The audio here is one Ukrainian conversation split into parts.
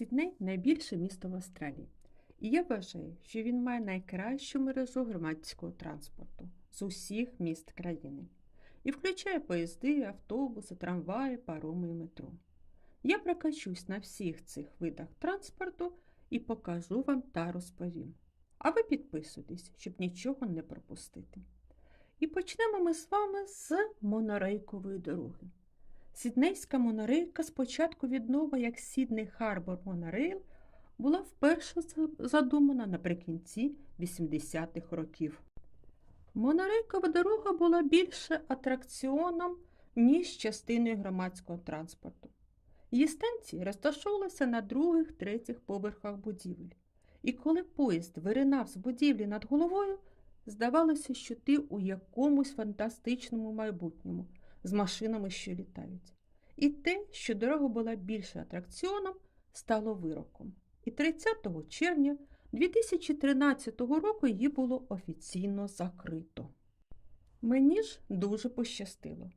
Сідней найбільше місто в Австралії. І я вважаю, що він має найкращу мережу громадського транспорту з усіх міст країни і включає поїзди, автобуси, трамваї, пароми і метро. Я прокачусь на всіх цих видах транспорту і покажу вам та розповім. А ви підписуйтесь, щоб нічого не пропустити. І почнемо ми з вами з монорейкової дороги. Сіднейська монорейка спочатку віднова як Сідней Харбор Монорейл була вперше задумана наприкінці 80-х років. Монорейкова дорога була більше атракціоном, ніж частиною громадського транспорту. Її станції розташовувалися на других, третіх поверхах будівель. І коли поїзд виринав з будівлі над головою, здавалося, що ти у якомусь фантастичному майбутньому з машинами, що літають. І те, що дорога була більше атракціоном, стало вироком. І 30 червня 2013 року її було офіційно закрито. Мені ж дуже пощастило.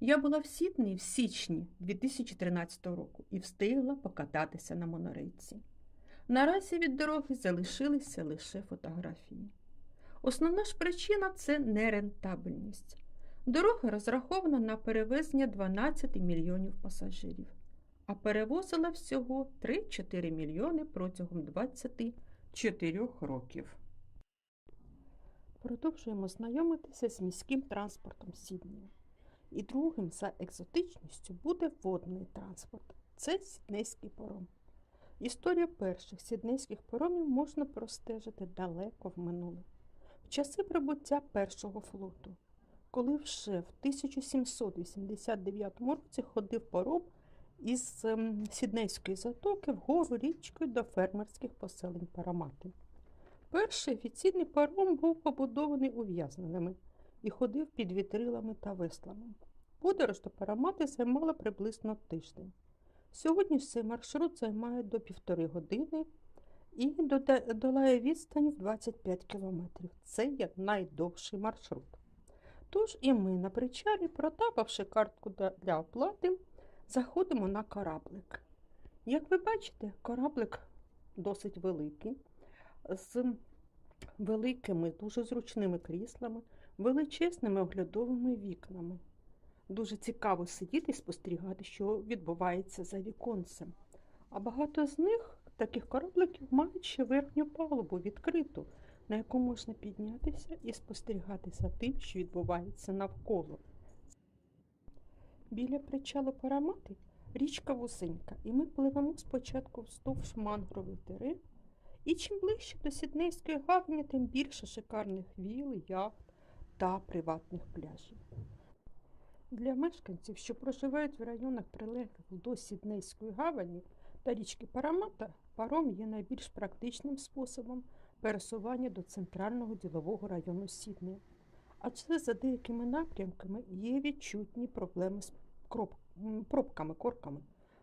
Я була в Сідні в січні 2013 року і встигла покататися на монорейці. Наразі від дороги залишилися лише фотографії. Основна ж причина це нерентабельність. Дорога розрахована на перевезення 12 мільйонів пасажирів, а перевозила всього 3-4 мільйони протягом 24 років. Продовжуємо знайомитися з міським транспортом Сіднея. І другим за екзотичністю буде водний транспорт. Це сіднейський паром. Історія перших сіднейських паромів можна простежити далеко в минуле. В часи прибуття першого флоту, коли вже в 1789 році ходив паром із ем, Сіднейської затоки вгору річкою до фермерських поселень Парамати. Перший офіційний паром був побудований ув'язненими і ходив під вітрилами та веслами. Подорож до Парамати займала приблизно тиждень. Сьогодні цей маршрут займає до півтори години і долає відстань в 25 кілометрів. Це є найдовший маршрут. Тож і ми на причалі, протапавши картку для оплати, заходимо на кораблик. Як ви бачите, кораблик досить великий, з великими, дуже зручними кріслами, величезними оглядовими вікнами. Дуже цікаво сидіти і спостерігати, що відбувається за віконцем. А багато з них, таких корабликів, мають ще верхню палубу відкриту, на яку можна піднятися і спостерігати за тим, що відбувається навколо. Біля причалу Парамати річка вузенька, і ми пливемо спочатку вздовж мангрових дерев. І чим ближче до Сіднейської гавні, тим більше шикарних віл, яхт та приватних пляжів. Для мешканців, що проживають в районах прилеглих до Сіднейської гавані та річки Парамата, паром є найбільш практичним способом пересування до центрального ділового району Сіднея. Адже за деякими напрямками є відчутні проблеми з пробками, корками.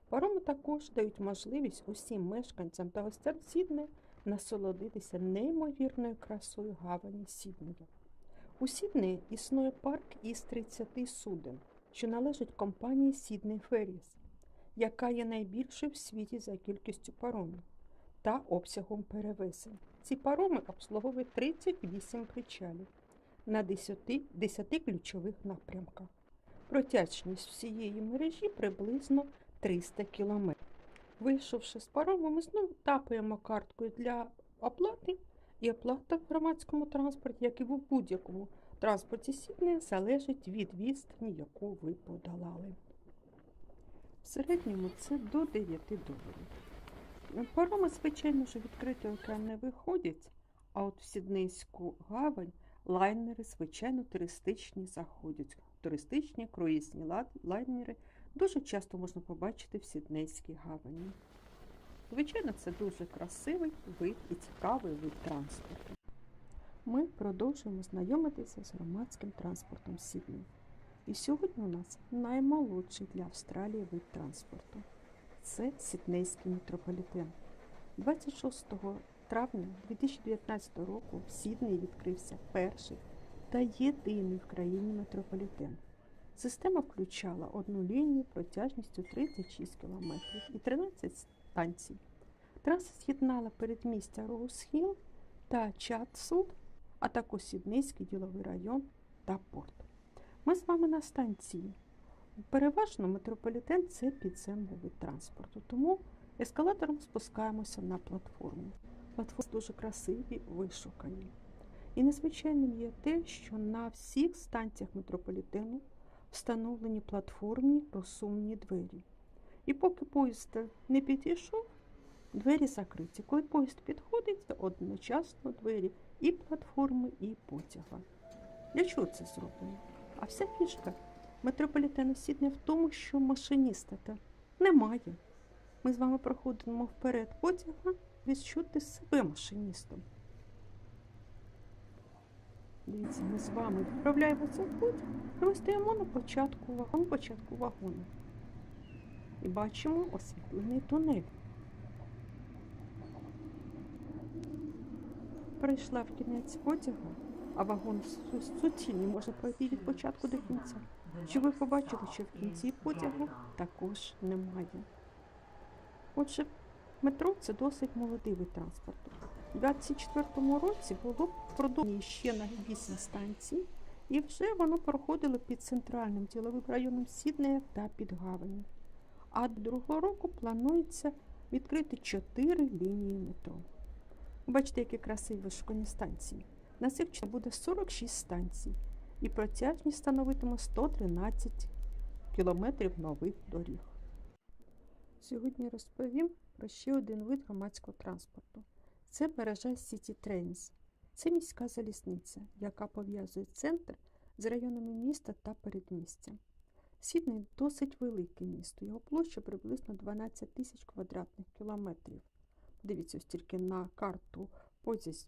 Пароми також дають можливість усім мешканцям та гостям Сіднея насолодитися неймовірною красою гавані Сіднея. У Сіднеї існує парк із 30 суден, що належить компанії Сідней Ферріс, яка є найбільшою в світі за кількістю паромів та обсягом перевезень. Ці пароми обслуговують 38 причалів на 10, 10 ключових напрямках. Протячність всієї мережі приблизно 300 км. Вийшовши з парому, ми знову тапаємо карткою для оплати, і оплата в громадському транспорті, як і в будь-якому транспорті Сіднея, залежить від відстані, яку ви подолали. В середньому це до 9 доларів. Пароми, звичайно, ж відкритий океан не виходять, а от в Сіднейську гавань лайнери, звичайно, туристичні заходять. Туристичні круїзні лайнери дуже часто можна побачити в Сіднейській гавані. Звичайно, це дуже красивий вид і цікавий вид транспорту. Ми продовжуємо знайомитися з громадським транспортом Сіднey. І сьогодні у нас наймолодший для Австралії вид транспорту. Це Сіднейський метрополітен. 26 травня 2019 року в Сіднеї відкрився перший та єдиний в країні метрополітен. Система включала одну лінію протяжністю 36 км і 13 станцій. Траса з'єднала передмістя Роузхіл та Чатсуд, а також Сіднейський діловий район та порт. Ми з вами на станції. Переважно метрополітен це підземний вид транспорту, тому ескалатором спускаємося на платформу. Платформи дуже красиві, вишукані. І незвичайним є те, що на всіх станціях метрополітену встановлені платформні розсумні двері. І поки поїзд не підійшов, двері закриті. Коли поїзд підходить, одночасно двері і платформи, і потяга. Для чого це зроблено? А вся фішка метрополітену Сідне в тому, що машиніста та немає. Ми з вами проходимо вперед потяга, відчути себе машиністом. Дивіться, ми з вами відправляємося в потяг, і ми стоїмо на початку вагону, початку вагону. І бачимо освітлений тунель. Прийшла в кінець потяга, а вагон суцільний може пройти від початку до кінця. Чи ви побачили, що в кінці потягу також немає? Отже, метро це досить молодий вид транспорту. У 24-му році було продовжено ще на 8 станцій, і вже воно проходило під центральним діловим районом Сіднея та під Гавані. А другого року планується відкрити 4 лінії метро. Бачите, які красиві вишукані станції. На цих буде 46 станцій, і протяжність становитиме 113 кілометрів нових доріг. Сьогодні розповім про ще один вид громадського транспорту. Це мережа City Trains. Це міська залізниця, яка пов'язує центр з районами міста та передмістям. Сідней досить велике місто, його площа приблизно 12 тисяч квадратних кілометрів. Дивіться ось тільки на карту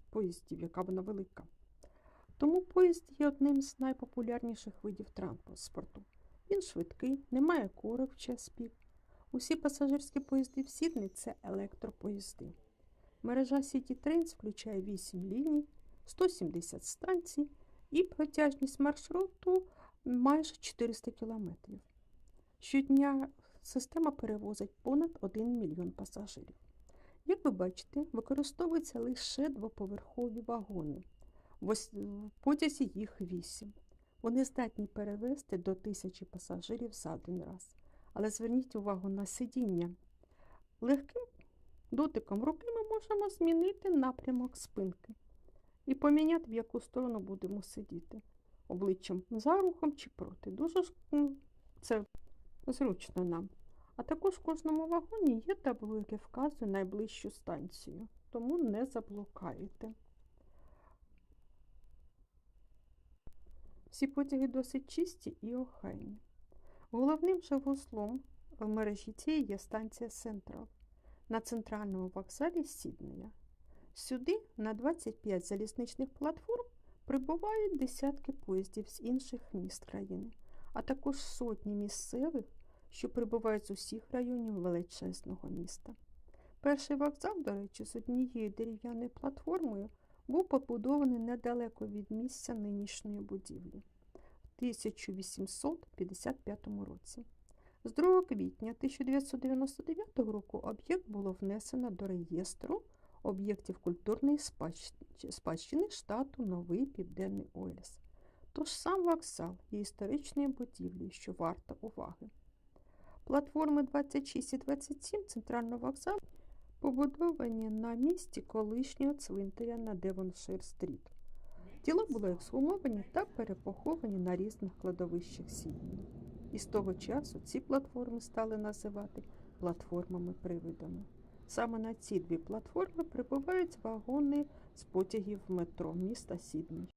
поїздів, яка вона велика. Тому поїзд є одним з найпопулярніших видів транспорту. Він швидкий, не має корок в час пік. Усі пасажирські поїзди в Сіднey – це електропоїзди. Мережа City Trains включає 8 ліній, 170 станцій і протяжність маршруту майже 400 кілометрів. Щодня система перевозить понад 1 мільйон пасажирів. Як ви бачите, використовуються лише двоповерхові вагони. В потязі їх 8. Вони здатні перевезти до тисячі пасажирів за один раз. Але зверніть увагу на сидіння. Легким дотиком руки ми можемо змінити напрямок спинки і поміняти, в яку сторону будемо сидіти. Обличчям за рухом чи проти. Дуже це зручно нам. А також в кожному вагоні є табло, яке вказує найближчу станцію, тому не заблукаєте. Всі потяги досить чисті і охайні. Головним же вузлом в мережі цієї є станція Централ на центральному вокзалі Сіднея. Сюди на 25 залізничних платформ прибувають десятки поїздів з інших міст країни, а також сотні місцевих, що прибувають з усіх районів величезного міста. Перший вокзал, до речі, з однією дерев'яною платформою був побудований недалеко від місця нинішньої будівлі в 1855 році. З 2 квітня 1999 року об'єкт було внесено до реєстру об'єктів культурної спадщини штату Новий Південний Уельс. Тож сам вокзал є історичною будівлею, що варта уваги. Платформи 26 і 27 центрального вокзалу побудовані на місці колишнього цвинтаря на Девоншир-стріт. Тіла були ексгумовані та перепоховані на різних кладовищах Сідні. І з того часу ці платформи стали називати платформами-привидами. Саме на ці дві платформи прибувають вагони з потягів метро міста Сіднey.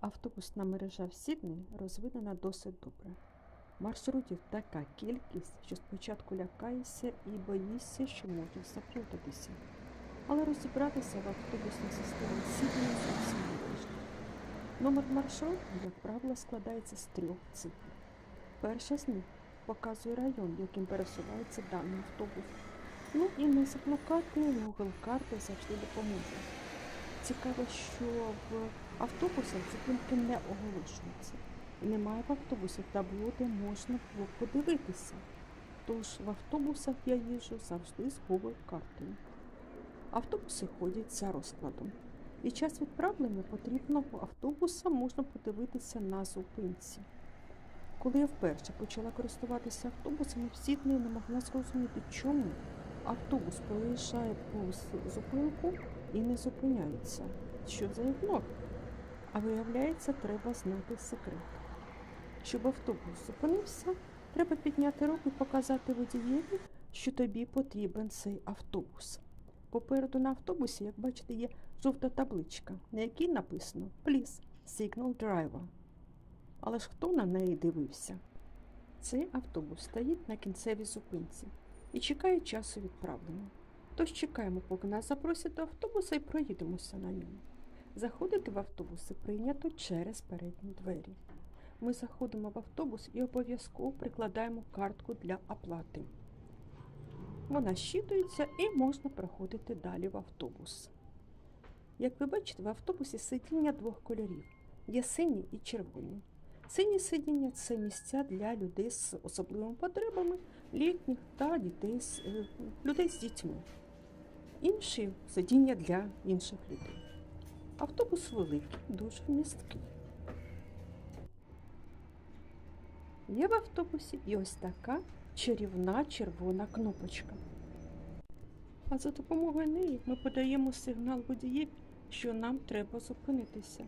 Автобусна мережа в Сіднey розвинена досить добре. Маршрутів така кількість, що спочатку лякаєшся і боїшся, що можеш заплутатися. Але розібратися в автобусній системі Сіднey зовсім не можна. Номер маршруту, як правило, складається з трьох цифр. Перша з них показує район, яким пересувається даний автобус. Ну і не заблукати Google карти завжди допоможе. Цікаво, що в автобусах зупинки не оголошуються. І немає в автобусах табло, де можна було подивитися. Тож в автобусах я їжджу завжди з Google картою. Автобуси ходять за розкладом. Під час відправлення потрібного автобуса можна подивитися на зупинці. Коли я вперше почала користуватися автобусами, в Сіднеї не могла зрозуміти, чому автобус проїжджає повз зупинку і не зупиняється. Що за ігнор? А виявляється, треба знати секрет. Щоб автобус зупинився, треба підняти руку і показати водієві, що тобі потрібен цей автобус. Попереду на автобусі, як бачите, є жовта табличка, на якій написано Please, Signal Driver. Але ж хто на неї дивився? Цей автобус стоїть на кінцевій зупинці і чекає часу відправлення. Тож чекаємо, поки нас запросять до автобуса і проїдемося на ньому. Заходити в автобуси прийнято через передні двері. Ми заходимо в автобус і обов'язково прикладаємо картку для оплати. Вона щитується і можна проходити далі в автобус. Як ви бачите, в автобусі сидіння двох кольорів є сині і червоні. Сині сидіння це місця для людей з особливими потребами, літніх та дітей з, е, людей з дітьми. Інші сидіння для інших людей. Автобус великий, дуже вмісткий. Є в автобусі і ось така чарівна червона кнопочка. А за допомогою неї ми подаємо сигнал водієві, що нам треба зупинитися.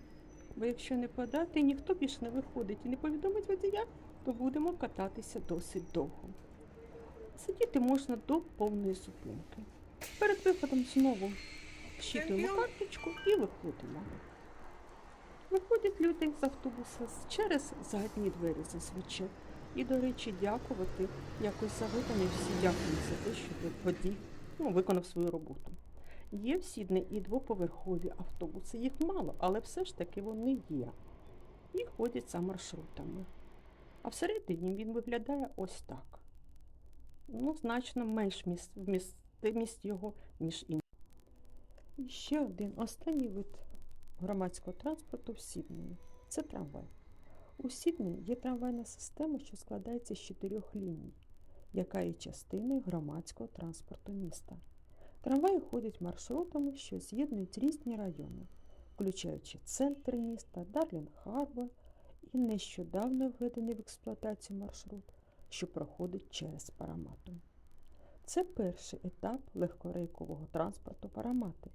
Бо якщо не подати, ніхто більш не виходить і не повідомить водія, то будемо кататися досить довго. Сидіти можна до повної зупинки. Перед виходом знову вщитуємо карточку і виходимо. Виходять люди з автобуса через задні двері зазвичай. І, до речі, дякувати якось за видання всі дякують за те, що водій ну, виконав свою роботу. Є в Сіднey і двоповерхові автобуси. Їх мало, але все ж таки вони є. І ходять за маршрутами. А всередині він виглядає ось так. Ну, значно менш міст, вмістимість його, ніж інші. І ще один останній вид громадського транспорту в Сіднеї. Це трамвай. У Сіднеї є трамвайна система, що складається з чотирьох ліній, яка є частиною громадського транспорту міста. Трамваї ходять маршрутами, що з'єднують різні райони, включаючи центр міста, Дарлін Харбор і нещодавно введений в експлуатацію маршрут, що проходить через Парамату. Це перший етап легкорейкового транспорту Парамати.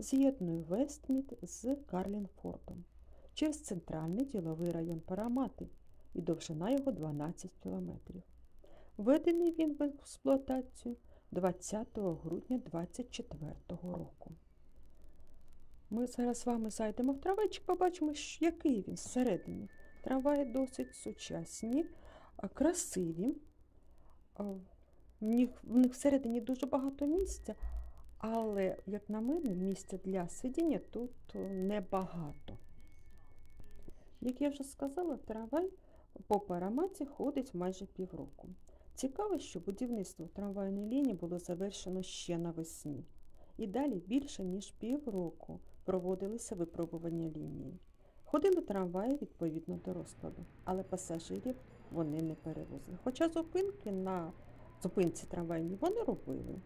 З'єднує Вестмід з Карлінфордом через центральний діловий район Парамати і довжина його 12 кілометрів. Введений він в експлуатацію 20 грудня 2024 року. Ми зараз з вами зайдемо в трамвайчик, побачимо, який він всередині. Трамваї досить сучасні, красиві. В них всередині дуже багато місця, але, як на мене, місця для сидіння тут небагато. Як я вже сказала, трамвай по параматі ходить майже півроку. Цікаво, що будівництво трамвайної лінії було завершено ще навесні. І далі більше ніж півроку проводилися випробування лінії. Ходили трамваї відповідно до розкладу, але пасажирів вони не перевозили. Хоча зупинки на зупинці трамвайній вони робили.